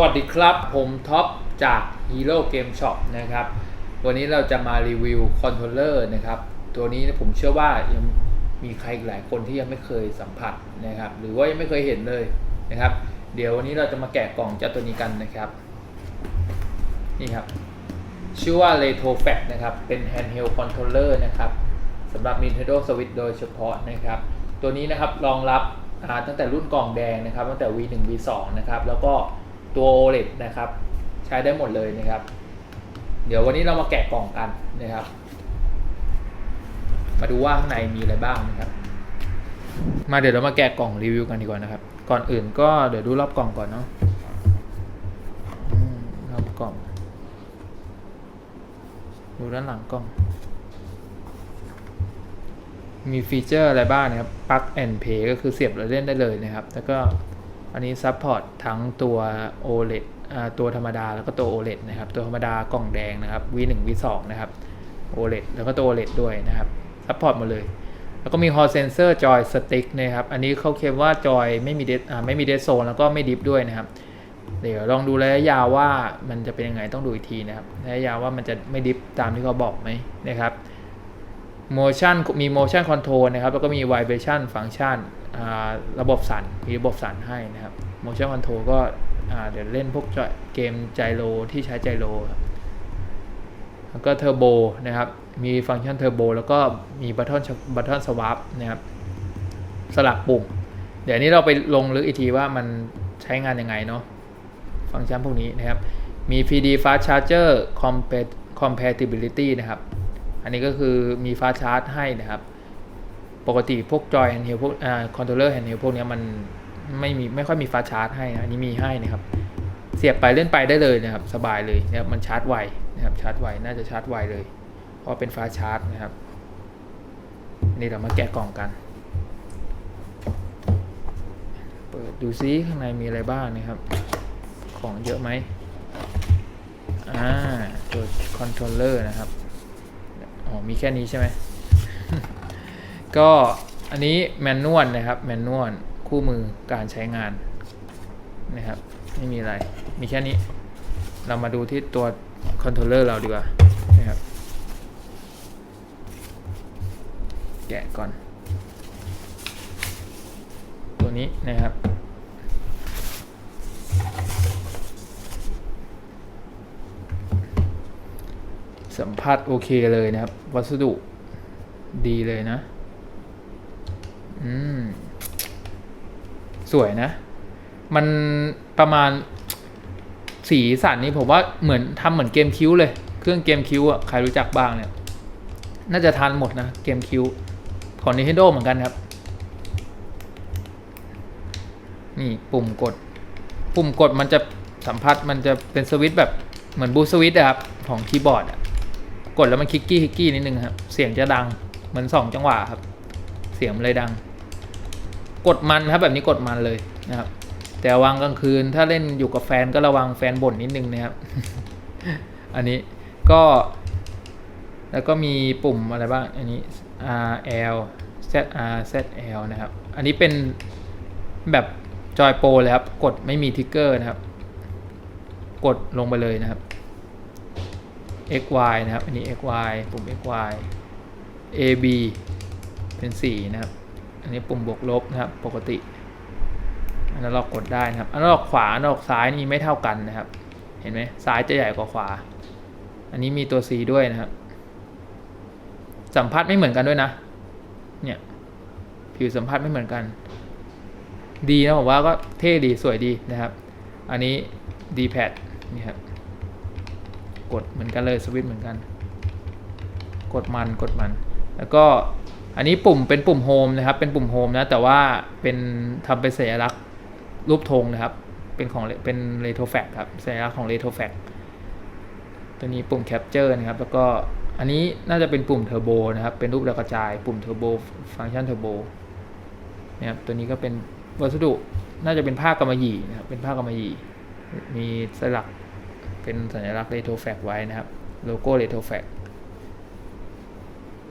วัสดีครับ ผมท็อปจาก Hero Game Shop นะครับ วันนี้เราจะมารีวิวคอนโทรลเลอร์นะครับ ตัวนี้ผมเชื่อว่ายังมีใครหลายคนที่ยังไม่เคยสัมผัสนะครับ หรือว่ายังไม่เคยเห็นเลยนะครับ เดี๋ยววันนี้เราจะมาแกะกล่องเจ้าตัวนี้กันนะครับ นี่ครับ ชื่อว่า Retro Fact นะครับ เป็น handheld controller นะครับสำหรับ Nintendo Switch โดยเฉพาะนะครับ ตัวนี้นะครับรองรับตั้งแต่รุ่นกล่องแดงนะครับ ตั้งแต่ V1 V2 นะครับ แล้วก็ ตัว OLED นะครับ ใช้ได้หมดเลยนะครับ เดี๋ยววันนี้เรามาแกะกล่องกันนะครับ มาดูว่าข้างในมีอะไรบ้างนะครับ มาเดี๋ยวเรามาแกะกล่องรีวิวกันดีกว่านะครับ ก่อนอื่นก็เดี๋ยวดูรอบกล่องก่อนเนาะรอบกล่อง ดูด้านหลังกล้อง มีฟีเจอร์อะไรบ้างนะครับ Plug and Play ก็คือเสียบแล้วเล่นได้เลยนะครับ แล้วก็ อันนี้ซัพพอร์ตทั้งตัว OLED อ่าตัวธรรมดาแล้วก็ตัว OLED นะครับ ตัวธรรมดากล่องแดงนะครับ V1 V2 นะครับ OLED แล้วก็ตัว OLED ด้วยนะครับซัพพอร์ตหมดเลย แล้วก็มี Hall Sensor Joy Stick นะครับ อันนี้เขาเคลมว่าจอยไม่มีเดไม่มีเด z โซนแล้วก็ไม่ดิฟด้วยนะครับ เดี๋ยวลองดูระยะยาวว่ามันจะเป็นยังไงต้องดูอีกทีนะครับระยะยาวว่ามันจะไม่ดิฟตามที่เขาบอกไหมนะครับ motion มี motion control นะครับ แล้วก็มี vibration function อ่าระบบสั่น มีระบบสั่นให้นะครับ motion control ก็เดี๋ยวเล่นพวกเกมไจโรที่ใช้ไจโรครับแล้วก็เทอร์โบนะครับ มีฟังก์ชันเทอร์โบแล้วก็มีบัตทอนบัตทอนสวาปนะครับ สลับปุ่ม เดี๋ยวนี้เราไปลงลึกอีกทีว่ามันใช้งานยังไงเนาะ ฟังก์ชันพวกนี้นะครับ มี PD Fast Charger Compatibility นะครับ อันนี้ก็คือมี Fast Charge ให้นะครับ ปกติพวกจอย handheld พวกอ่า controller handheld พวกนี้มันไม่มีไม่ค่อยมี Fast Charge ให้นะอันนี้มีให้นะครับ เสียบไปเล่นไปได้เลยนะครับ สบายเลยนะครับมันชาร์จไวนะครับชาร์จไวน่าจะชาร์จไวเลยเพราะเป็น Fast Charge นะครับนี่เรามาแกะกล่องกัน เปิดดูซิข้างในมีอะไรบ้างนะครับ ของเยอะไหมอ่าตัวคอนโทรลเลอร์นะครับ อ๋อมีแค่นี้ใช่ไหมก็อันนี้แมนนวลนะครับแมนนวลคู่มือการใช้งานนะครับไม่มีอะไรมีแค่นี้ เรามาดูที่ตัวคอนโทรลเลอร์เราดีกว่านะครับแกะก่อน ตัวนี้นะครับ สัมผัสโอเคเลยนะครับ วัสดุดีเลยนะ อืม สวยนะ มันประมาณสีสันนี้ผมว่าเหมือนทำเหมือนเกมคิวเลย เครื่องเกมคิวอะ ใครรู้จักบ้างเนี่ย น่าจะทันหมดนะ เกมคิวของ Nintendo เหมือนกันครับ นี่ปุ่มกด ปุ่มกดมันจะสัมผัสมันจะเป็นสวิตช์แบบเหมือนบูสวิตช์อะครับ ของคีย์บอร์ดอะ กดแล้วมันคลิกกี้คลิกกี้นิดนึงครับ เสียงจะดังเหมือนสองจังหวะครับ เสียงเลยดัง กดมันครับแบบนี้กดมันเลยนะครับ แต่วางกลางคืนถ้าเล่นอยู่กับแฟนก็ระวังแฟนบ่นนิดนึงนะครับ อันนี้ก็ แล้วก็มีปุ่มอะไรบ้าง อันนี้ R L Z R Z L นะครับ อันนี้เป็นแบบจอยโปรเลยครับ กดไม่มีทิกเกอร์นะครับ กดลงไปเลยนะครับ x y นะครับ อันนี้ x y ปุ่ม x y a b เป็นสีนะครับ อันนี้ปุ่มบวกลบนะครับ ปกติ อันนั้นเรากดได้นะครับ อันนั้นขวาอันนั้นซ้ายนี่ไม่เท่ากันนะครับ เห็นไหมซ้ายจะใหญ่กว่าขวา อันนี้มีตัว C ด้วยนะครับ สัมผัสไม่เหมือนกันด้วยนะ เนี่ย ผิวสัมผัสไม่เหมือนกัน ดีนะผมว่าก็เท่ดีสวยดีนะครับ อันนี้ D pad นี่ครับ กดเหมือนกันเลยสวิตช์เหมือนกัน กดมันกดมัน แล้วก็อันนี้ปุ่มเป็นปุ่มโฮมนะครับ เป็นปุ่มโฮมนะแต่ว่าเป็นทำเป็นสัญลักษณ์รูปธงนะครับ เป็นของเป็นเรโทแฟกครับสัญลักษณ์ของเรโทแฟกตัวนี้ปุ่มแคปเจอร์นะครับ แล้วก็อันนี้น่าจะเป็นปุ่มเทอร์โบนะครับ เป็นรูปดาวกระจาย ปุ่มเทอร์โบฟังก์ชันเทอร์โบนะครับตัวนี้ก็เป็นวัสดุน่าจะเป็นผ้ากำมะหยี่นะครับเป็นผ้ากำมะหยี่มีสลัก เป็นสัญลักษณ์เรโทรแฟกไว้นะครับ โลโก้เรโทรแฟก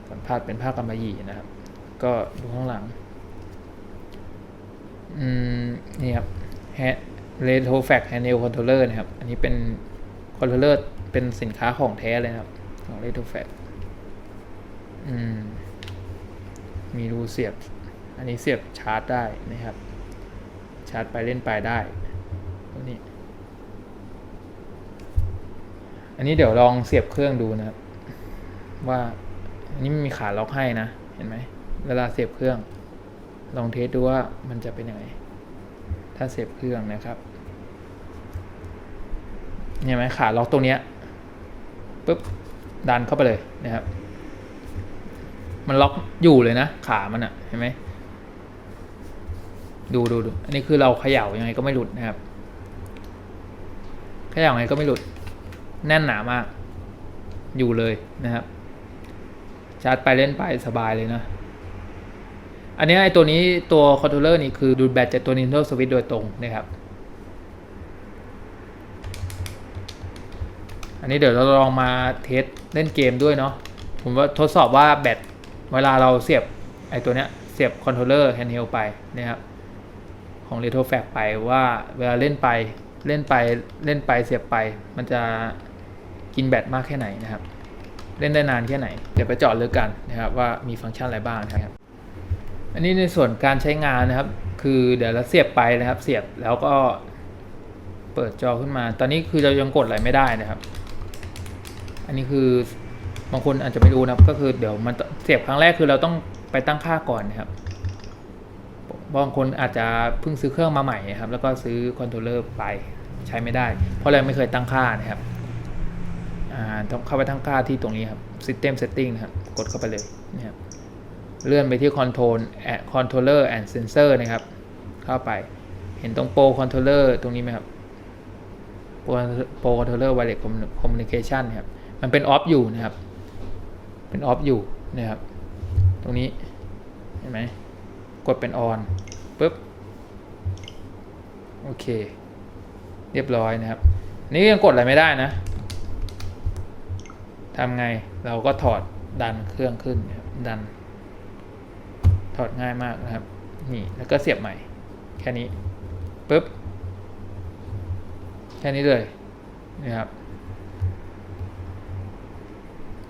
สัมผัสเป็นผ้ากำมะหยี่นะครับ ก็ดูข้างหลัง อืม นี่ครับแฮ Retro Fact Handheld Controller นะครับ อันนี้เป็นคอนโทรลเลอร์เป็นสินค้าของแท้เลยนะครับ ของ Retro Fact อืม มีรูเสียบ อันนี้เสียบชาร์จได้นะครับ ชาร์จไปเล่นไปได้ตัวนี้ อันนี้เดี๋ยวลองเสียบเครื่องดูนะครับ ว่าอันนี้มันมีขาล็อกให้นะ เห็นไหม เวลาเสียบเครื่อง ลองเทสดูว่ามันจะเป็นยังไง ถ้าเสียบเครื่องนะครับเห็นไหมขาล็อกตรงเนี้ยปุ๊บดันเข้าไปเลยนะครับ มันล็อกอยู่เลยนะ ขามันอะเห็นไหมดูดูดูอันนี้คือเราเขย่ายังไงก็ไม่หลุดนะครับเขย่ายังไงก็ไม่หลุด แน่นหนามาก อยู่เลยนะครับ ชาร์จไปเล่นไปสบายเลยนะ อันนี้ไอตัวนี้ตัวคอนโทรลเลอร์นี่คือดูดแบตจากตัว Nintendo Switch โดยตรงนะครับ อันนี้เดี๋ยวเราลองมาเทสเล่นเกมด้วยเนาะ ผมว่าทดสอบว่าแบตเวลาเราเสียบไอตัวเนี้ยเสียบคอนโทรลเลอร์แฮนด์เฮลไปนะครับของ Retro f a c ไปว่าเวลาเล่นไปเล่นไปเล่นไปเสียบไปมันจะ กินแบตมากแค่ไหนนะครับ เล่นได้นานแค่ไหน เดี๋ยวไปเจาะลึกกันนะครับว่ามีฟังก์ชันอะไรบ้างนะครับ อันนี้ในส่วนการใช้งานนะครับ คือเดี๋ยวเราเสียบไปนะครับ เสียบแล้วก็เปิดจอขึ้นมา ตอนนี้คือเรายังกดอะไรไม่ได้นะครับ อันนี้คือบางคนอาจจะไม่รู้นะครับก็คือเดี๋ยวมันเสียบครั้งแรกคือเราต้องไปตั้งค่าก่อนนะครับบางคนอาจจะเพิ่งซื้อเครื่องมาใหม่ครับ แล้วก็ซื้อคอนโทรลเลอร์ไปใช้ไม่ได้ เพราะเราไม่เคยตั้งค่านะครับ ต้องเข้าไปตั้งค่าที่ตรงนี้ครับ System Setting นะครับ กดเข้าไปเลยนะครับ เลื่อนไปที่ Control Controller and Sensor นะครับ เข้าไป เห็นตรง Pro Controller ตรงนี้ไหมครับ Pro Controller Wireless Communication ครับ มันเป็นออฟอยู่นะครับ เป็นออฟอยู่นะครับ ตรงนี้ เห็นไหม กดเป็นออนปุ๊บ โอเค เรียบร้อยนะครับ นี่ยังกดอะไรไม่ได้นะ ทำไงเราก็ถอดดันเครื่องขึ้นนะครับดัน ถอดง่ายมากนะครับ นี่แล้วก็เสียบใหม่ แค่นี้ปุ๊บ แค่นี้เลยนะครับ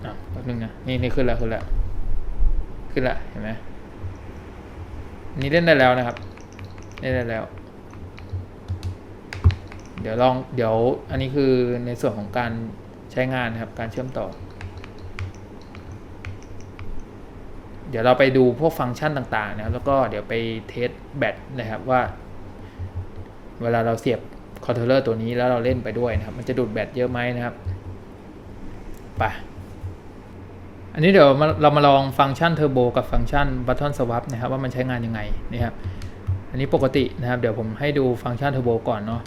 อะแป๊บนึงนะนี่นี่ขึ้นแล้วขึ้นแล้วขึ้นแล้วเห็นไหมนนี้เล่นได้แล้วนะครับเล่นได้แล้ว เดี๋ยวลองเดี๋ยวอันนี้คือในส่วนของการ ใช้งานนะครับการเชื่อมต่อ เดี๋ยวเราไปดูพวกฟังก์ชันต่างๆ นะครับ แล้วก็เดี๋ยวไปเทสแบตนะครับว่า เวลาเราเสียบคอนโทรลเลอร์ตัวนี้แล้วเราเล่นไปด้วยนะครับ มันจะดูดแบตเยอะไหมนะครับไปอันนี้เดี๋ยวมาเรามาลองฟังก์ชันเทอร์โบกับฟังก์ชันบัตทอนสวัปนะครับว่ามันใช้งานยังไงนะครับ อันนี้ปกตินะครับ เดี๋ยวผมให้ดูฟังก์ชันเทอร์โบก่อนเนาะ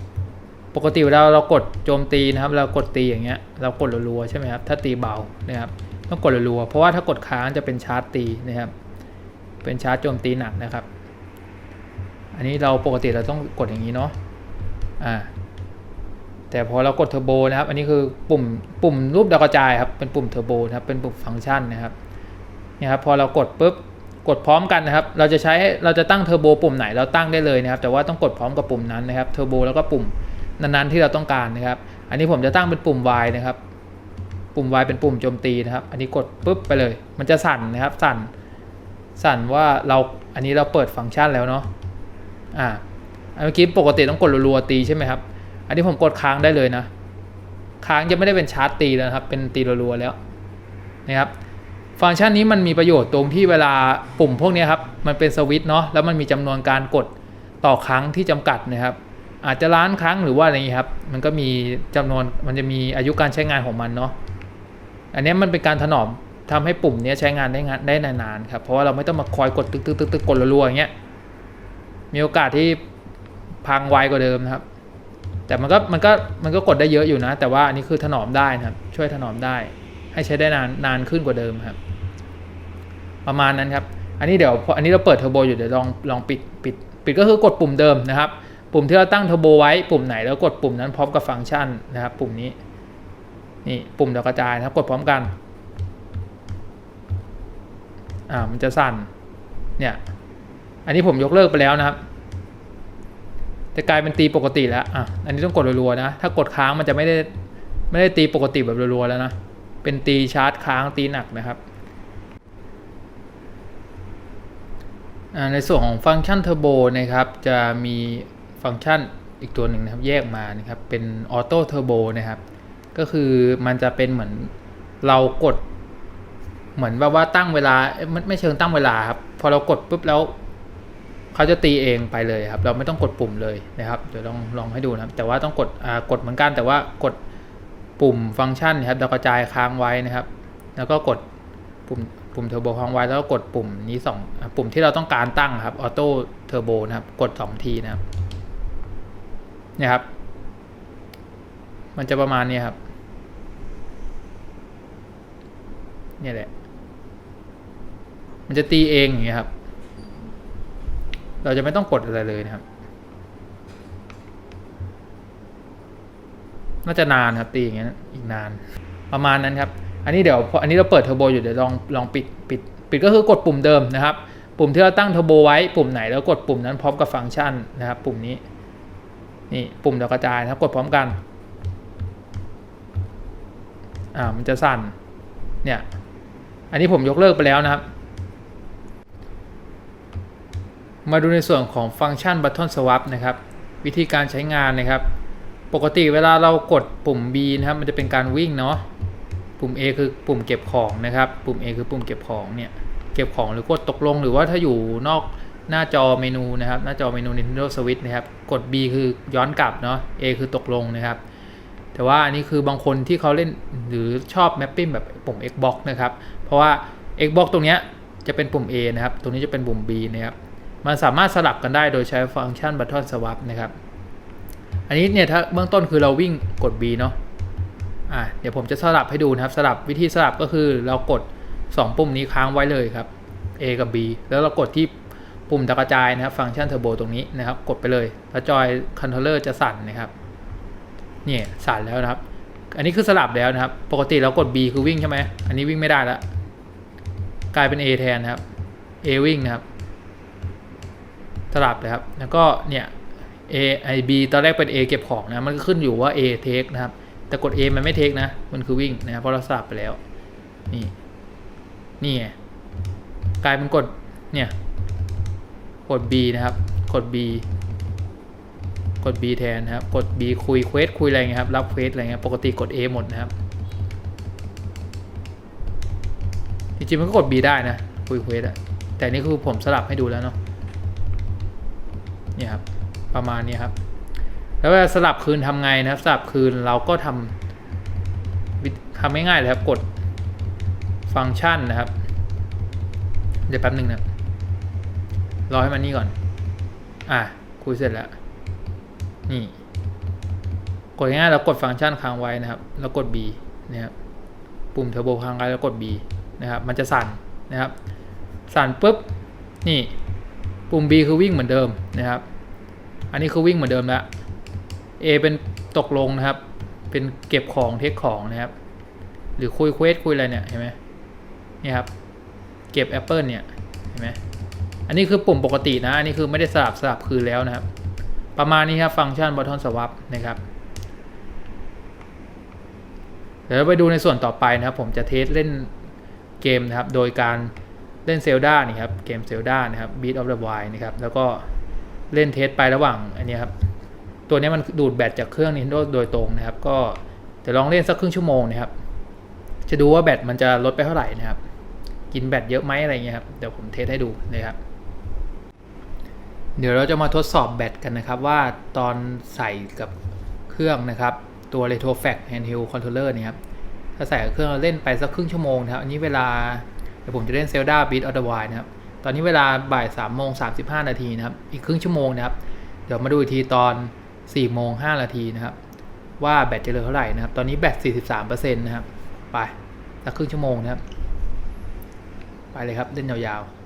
ปกติเวลาเรากดโจมตีนะครับ เรากดตีอย่างเงี้ย เรากดรัวๆใช่ไหมครับ ถ้าตีเบานะครับ ต้องกดรัวๆเพราะว่าถ้ากดค้างจะเป็นชาร์จตีนะครับ เป็นชาร์จโจมตีหนักนะครับ อันนี้เราปกติเราต้องกดอย่างนี้เนาะ อ่า แต่พอเรากดเทอร์โบนะครับ อันนี้คือปุ่มปุ่มรูปดาวกระจายครับ เป็นปุ่มเทอร์โบนะครับ เป็นปุ่มฟังก์ชันนะครับเนี่ยครับ พอเรากดปุ๊บ กดพร้อมกันนะครับ เราจะใช้ เราจะตั้งเทอร์โบปุ่มไหน เราตั้งได้เลยนะครับ แต่ว่าต้องกดพร้อมกับปุ่มนั้นนะครับ เทอร์โบแล้วก็ปุ่ม นั้นๆที่เราต้องการนะครับ อันนี้ผมจะตั้งเป็นปุ่ม Y นะครับ ปุ่ม Y เป็นปุ่มโจมตีนะครับ อันนี้กดปุ๊บไปเลย มันจะสั่นนะครับ สั่น สั่นว่าเราอันนี้เราเปิดฟังก์ชันแล้วเนาะ อ่าเมื่อกี้ปกติต้องกดรัวๆตีใช่ไหมครับ อันนี้ผมกดค้างได้เลยนะ ค้างจะไม่ได้เป็นชาร์จตีแล้วครับ เป็นตีรัวๆแล้วนะครับฟังก์ชันนี้มันมีประโยชน์ตรงที่เวลาปุ่มพวกนี้ครับ มันเป็นสวิตช์เนาะแล้วมันมีจำนวนการกดต่อครั้งที่จำกัดนะครับ อาจจะล้านครั้งหรือว่าอะไรอย่างนี้ครับ มันก็มีจำนวนมันจะมีอายุการใช้งานของมันเนาะอันนี้มันเป็นการถนอมทำให้ปุ่มนี้ใช้งานได้งานได้นานๆครับ เพราะว่าเราไม่ต้องมาคอยกดตึกตึกตึกตึกกดรัวๆอย่างเงี้ยมีโอกาสที่พังไวกว่าเดิมนะครับ แต่มันก็มันก็มันก็กดได้เยอะอยู่นะ แต่ว่าอันนี้คือถนอมได้นะครับ ช่วยถนอมได้ ให้ใช้ได้นานนานขึ้นกว่าเดิมครับ ประมาณนั้นครับ อันนี้เดี๋ยวพออันนี้เราเปิดเทอร์โบอยู่เดี๋ยวลองลองปิดปิด ปิดก็คือกดปุ่มเดิมนะครับ ปุ่มที่เราตั้งเทอร์โบไว้ปุ่มไหนแล้วกดปุ่มนั้นพร้อมกับฟังก์ชันนะครับ ปุ่มนี้นี่ปุ่มดาวกระจายนะครับกดพร้อมกันอ่ามันจะสั่นเนี่ยอันนี้ผมยกเลิกไปแล้วนะครับจะกลายเป็นตีปกติแล้วอะอันนี้ต้องกดรัวๆนะ ถ้ากดค้างมันจะไม่ได้ไม่ได้ตีปกติแบบรัวๆแล้วนะ เป็นตีชาร์จค้างตีหนักนะครับอ่าในส่วนของฟังก์ชันเทอร์โบนะครับ จะมี ฟังก์ชันอีกตัวหนึ่งนะครับแยกมานะครับเป็นออโต้เทอร์โบนะครับ ก็คือมันจะเป็นเหมือนเรากด เหมือนแบบว่าตั้งเวลาไม่ไม่เชิงตั้งเวลาครับ พอเรากดปุ๊บแล้วเขาจะตีเองไปเลยครับ เราไม่ต้องกดปุ่มเลยนะครับเดี๋ยวลองลองให้ดูนะครับ แต่ว่าต้องกดอ่ากดเหมือนกันแต่ว่ากดปุ่มฟังก์ชันนะครับดาวกระจายค้างไว้นะครับ แล้วก็กดปุ่มปุ่มเทอร์โบค้างไว้แล้วก็กดปุ่มนี้สองปุ่มที่เราต้องการตั้งครับออโต้เทอร์โบนะครับกดสองทีนะครับ เนี่ยครับ มันจะประมาณนี้ครับเนี่ยแหละ มันจะตีเองอย่างเงี้ยครับ เราจะไม่ต้องกดอะไรเลยนะครับ น่าจะนานครับตีอย่างเงี้ยอีกนาน ประมาณนั้นครับ อันนี้เดี๋ยวพออันนี้เราเปิดเทอร์โบอยู่เดี๋ยวลองลองปิดปิดปิดก็คือกดปุ่มเดิมนะครับ ปุ่มที่เราตั้งเทอร์โบไว้ ปุ่มไหนแล้วกดปุ่มนั้นพร้อมกับฟังก์ชันนะครับ ปุ่มนี้ นี่ปุ่มดาวกระจายนะครับกดพร้อมกันอ่ามันจะสั่นเนี่ยอันนี้ผมยกเลิกไปแล้วนะครับ มาดูในส่วนของฟังก์ชัน Button Swap นะครับ วิธีการใช้งานนะครับ ปกติเวลาเรากดปุ่ม B นะครับ มันจะเป็นการวิ่งเนาะปุ่ม A คือปุ่มเก็บของนะครับ ปุ่ม A คือปุ่มเก็บของเนี่ยเก็บของหรือกดตกลงหรือว่าถ้าอยู่นอก หน้าจอเมนูนะครับ หน้าจอเมนู Nintendo Switch นะครับ กด B คือย้อนกลับเนาะ A คือตกลงนะครับ แต่ว่าอันนี้คือบางคนที่เขาเล่นหรือชอบ mapping แบบปุ่ม Xbox นะครับ เพราะว่า Xbox ตรงเนี้ยจะเป็นปุ่ม A นะครับ ตรงนี้จะเป็นปุ่ม B นะครับ มันสามารถสลับกันได้โดยใช้ฟังก์ชัน Button Swap นะครับ อันนี้เนี่ยถ้าเบื้องต้นคือเราวิ่งกด B เนาะ อะเดี๋ยวผมจะสลับให้ดูนะครับ สลับวิธีสลับก็คือเรากด 2 ปุ่มนี้ค้างไว้เลยครับ A กับ B แล้วเรากดที่ ปุ่มตะกระจายนะครับ ฟังก์ชันเทอร์โบตรงนี้นะครับ กดไปเลยแล้วจอยคอนโทรลเลอร์จะสั่นนะครับเนี่ยสั่นแล้วนะครับ อันนี้คือสลับแล้วนะครับ ปกติเรากด B คือวิ่งใช่ไหมอันนี้วิ่งไม่ได้ล้วกลายเป็น A แทนนะครับ A วิ่งนะครับ สลับเลยครับ แล้วก็เนี่ย A I B ตอนแรกเป็น A เก็บของนะ มันก็ขึ้นอยู่ว่า A take นะครับ แต่กด A มันไม่ take นะ มันคือวิ่งนะครับเพราะเราสลับไปแล้ว นี่ นี่ไง กลายเป็นกด เนี่ย กด B นะครับ กด B กด B แทนนะครับ กด B คุยเควสคุยอะไรเงี้ยครับ รับเควสอะไรเงี้ย ปกติกด A หมดนะครับ จริงๆมันก็กด B ได้นะ คุยเควสอะแต่นี่คือผมสลับให้ดูแล้วเนาะ เนี่ยครับ ประมาณนี้ครับ แล้วเวลาสลับคืนทำไงนะครับ สลับคืนเราก็ทำวิทำง่ายๆเลยครับ กดฟังก์ชันนะครับ เดี๋ยวแป๊บหนึ่งนะ รอให้มันนี่ก่อน อะคุยเสร็จแล้ว นี่ กดง่ายเรากดฟังก์ชันค้างไว้นะครับ แล้วกด B นะครับ ปุ่มเทอร์โบค้างไว้แล้วกด B นะครับ มันจะสั่นนะครับ สั่นปุ๊บ นี่ ปุ่ม B คือวิ่งเหมือนเดิมนะครับ อันนี้คือวิ่งเหมือนเดิมแล้ว A เป็นตกลงนะครับ เป็นเก็บของเทคของนะครับ หรือคุยเควสคุยอะไรเนี่ย เห็นไหมนี่ครับ เก็บแอปเปิลเนี่ย เห็นไหม อันนี้คือปุ่มปกตินะ อันนี้คือไม่ได้สลับสลับคืนแล้วนะครับ ประมาณนี้ครับฟังก์ชัน button swap นะครับ เดี๋ยวไปดูในส่วนต่อไปนะครับ ผมจะเทสเล่นเกมนะครับ โดยการเล่นเซลดานี่ครับ เกมเซลดานะครับ Beat of the Wild นะครับ แล้วก็เล่นเทสไประหว่างอันนี้ครับ ตัวนี้มันดูดแบตจากเครื่อง Nintendo โดยตรงนะครับ ก็เดี๋ยวลองเล่นสักครึ่งชั่วโมงนะครับ จะดูว่าแบตมันจะลดไปเท่าไหร่นะครับ กินแบตเยอะไหมอะไรเงี้ยครับ เดี๋ยวผมเทสให้ดูนะครับ เดี๋ยวเราจะมาทดสอบแบตกันนะครับว่าตอนใส่กับเครื่องนะครับ ตัว Retro Fact Handheld Controller เนี่ยครับถ้าใส่กับเครื่องเราเล่นไปสักครึ่งชั่วโมงนะครับ อันนี้เวลาเดี๋ยวผมจะเล่น Zelda Beat of the Wild นะครับ ตอนนี้เวลาบ่าย3โมง35 นาทีนะครับ อีกครึ่งชั่วโมงนะครับ เดี๋ยวมาดูอีกทีตอน4โมง5นาทีนะครับ ว่าแบตจะเหลือเท่าไหร่นะครับ ตอนนี้แบต 43%นะครับ ไปสักครึ่งชั่วโมงนะครับ ไปเลยครับเล่นยาวๆ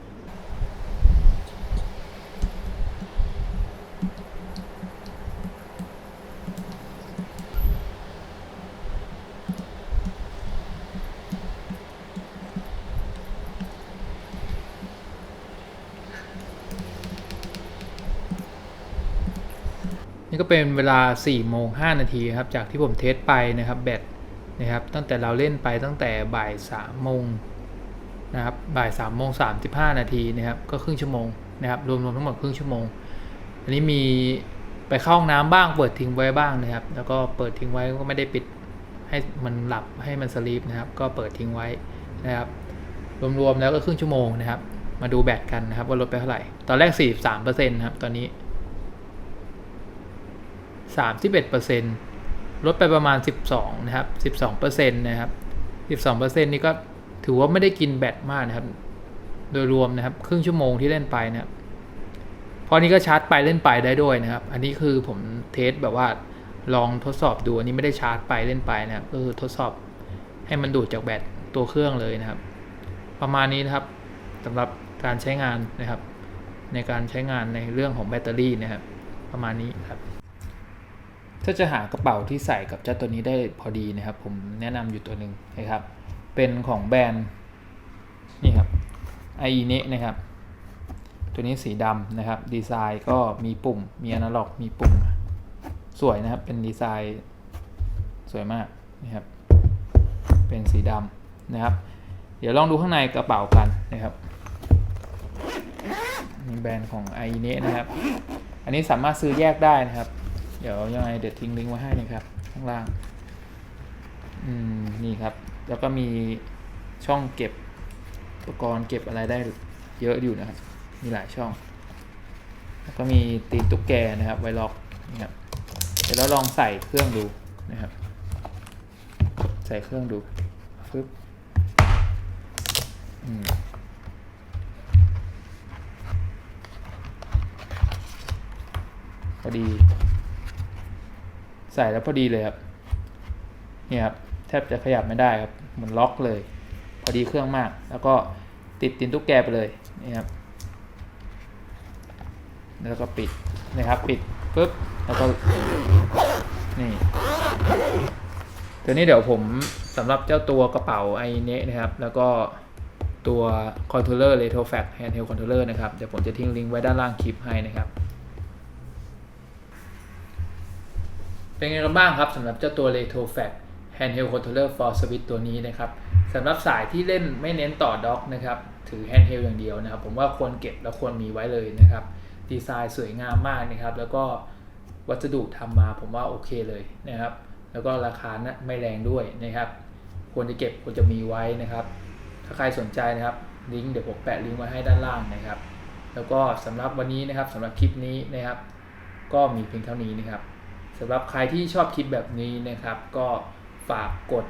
เป็นเวลา4โมง5นาทีครับจากที่ผมเทสไปนะครับแบตนะครับตั้งแต่เราเล่นไปตั้งแต่บ่าย3โมงนะครับบ่าย3โมง35 นาทีนะครับก็ครึ่งชั่วโมงนะครับรวมๆทั้งหมดครึ่งชั่วโมง อันนี้มีไปเข้าห้องน้ำบ้างเปิดทิ้งไว้บ้างนะครับ แล้วก็เปิดทิ้งไว้ก็ไม่ได้ปิดให้มันหลับให้มันสลีปนะครับ ก็เปิดทิ้งไว้นะครับ รวมๆแล้วก็ครึ่งชั่วโมงนะครับ มาดูแบตกันนะครับว่าลดไปเท่าไหร่ ตอนแรก 43%นะครับตอนนี้ 31%ลดไปประมาณ 12นะครับ12%นะครับ12%นี่ก็ถือว่าไม่ได้กินแบตมากนะครับ โดยรวมนะครับ ครึ่งชั่วโมงที่เล่นไปนะครับพราะนี้ก็ชาร์จไปเล่นไปได้ด้วยนะครับ อันนี้คือผมเทสแบบว่าลองทดสอบดู อันนี้ไม่ได้ชาร์จไปเล่นไปนะครับก็คือทดสอบให้มันดูดจากแบตตัวเครื่องเลยนะครับ ประมาณนี้นะครับสำหรับการใช้งานนะครับ ในการใช้งานในเรื่องของแบตเตอรี่นะครับ ประมาณนี้ครับ ถ้าจะหากระเป๋าที่ใส่กับเจ้าตัวนี้ได้พอดีนะครับ ผมแนะนำอยู่ตัวหนึ่งนะครับ เป็นของแบรนด์นี่ครับไอเนะนะครับ ตัวนี้สีดำนะครับ ดีไซน์ก็มีปุ่ม มีอนาล็อก มีปุ่ม สวยนะครับ เป็นดีไซน์สวยมากนะครับ เป็นสีดำนะครับ เดี๋ยวลองดูข้างในกระเป๋ากันนะครับนี่แบรนด์ของไอเนะนะครับ อันนี้สามารถซื้อแยกได้นะครับ เดี๋ยวยังไงเดี๋ยวทิ้งลิงก์ไว้ให้นะครับ ข้างล่าง อืม นี่ครับ แล้วก็มีช่องเก็บอุปกรณ์เก็บอะไรได้เยอะอยู่นะครับ มีหลายช่อง แล้วก็มีตีนตุ๊กแกนะครับ ไว้ล็อกนะครับ เดี๋ยวเราลองใส่เครื่องดูนะครับ ใส่เครื่องดูปึ๊บอืมพอดี ส่แล้วพอดีเลยครับเนี่ยครับแทบจะขยับไม่ได้ครับเหมือนล็อกเลย พอดีเครื่องมาก แล้วก็ติดตินตุ๊กแกไปเลยนี่ครับแล้วก็ปิดนะครับปิดปุ๊บแล้วก็นี่ตัวนี้เดี๋ยวผมสำหรับเจ้าตัวกระเป๋าไอเนะนะครับ แล้วก็ตัวคอนโทรลเลอร์ Retro f a c Handheld Controller นะครับเดี๋ยวผมจะทิ้งลิงก์ไว้ด้านล่างคลิปให้นะครับ เป็นไงกันบ้างครับสำหรับเจ้าตัว Retro f a c Handheld Controller for Switch ตัวนี้นะครับสำหรับสายที่เล่นไม่เน้นต่อด็อกนะครับถือ Handheld อย่างเดียวนะครับ ผมว่าควรเก็บและควรมีไว้เลยนะครับ ดีไซน์สวยงามมากนะครับ แล้วก็วัสดุทำมาผมว่าโอเคเลยนะครับ แล้วก็ราคานะไม่แรงด้วยนะครับ ควรจะเก็บควรจะมีไว้นะครับ ถ้าใครสนใจนะครับลิงก์เดี๋ยวผมแปะลิงก์ไว้ให้ด้านล่างนะครับ แล้วก็สำหรับวันนี้นะครับสำหรับคลิปนี้นะครับ ก็มีเพียงเท่านี้นะครับ สำหรับใครที่ชอบคลิปแบบนี้นะครับ ก็ฝากกด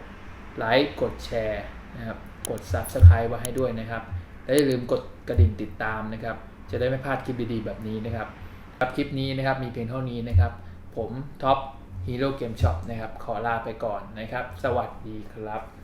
ไลค์กดแชร์นะครับกด Subscribe ไว้ให้ด้วยนะครับ และอย่าลืมกดกระดิ่งติดตามนะครับ จะได้ไม่พลาดคลิปดีๆ แบบนี้นะครับครับคลิปนี้นะครับมีเพียงเท่านี้นะครับ ผมท็อปฮีโร่เกมช็อปนะครับ ขอลาไปก่อนนะครับ สวัสดีครับ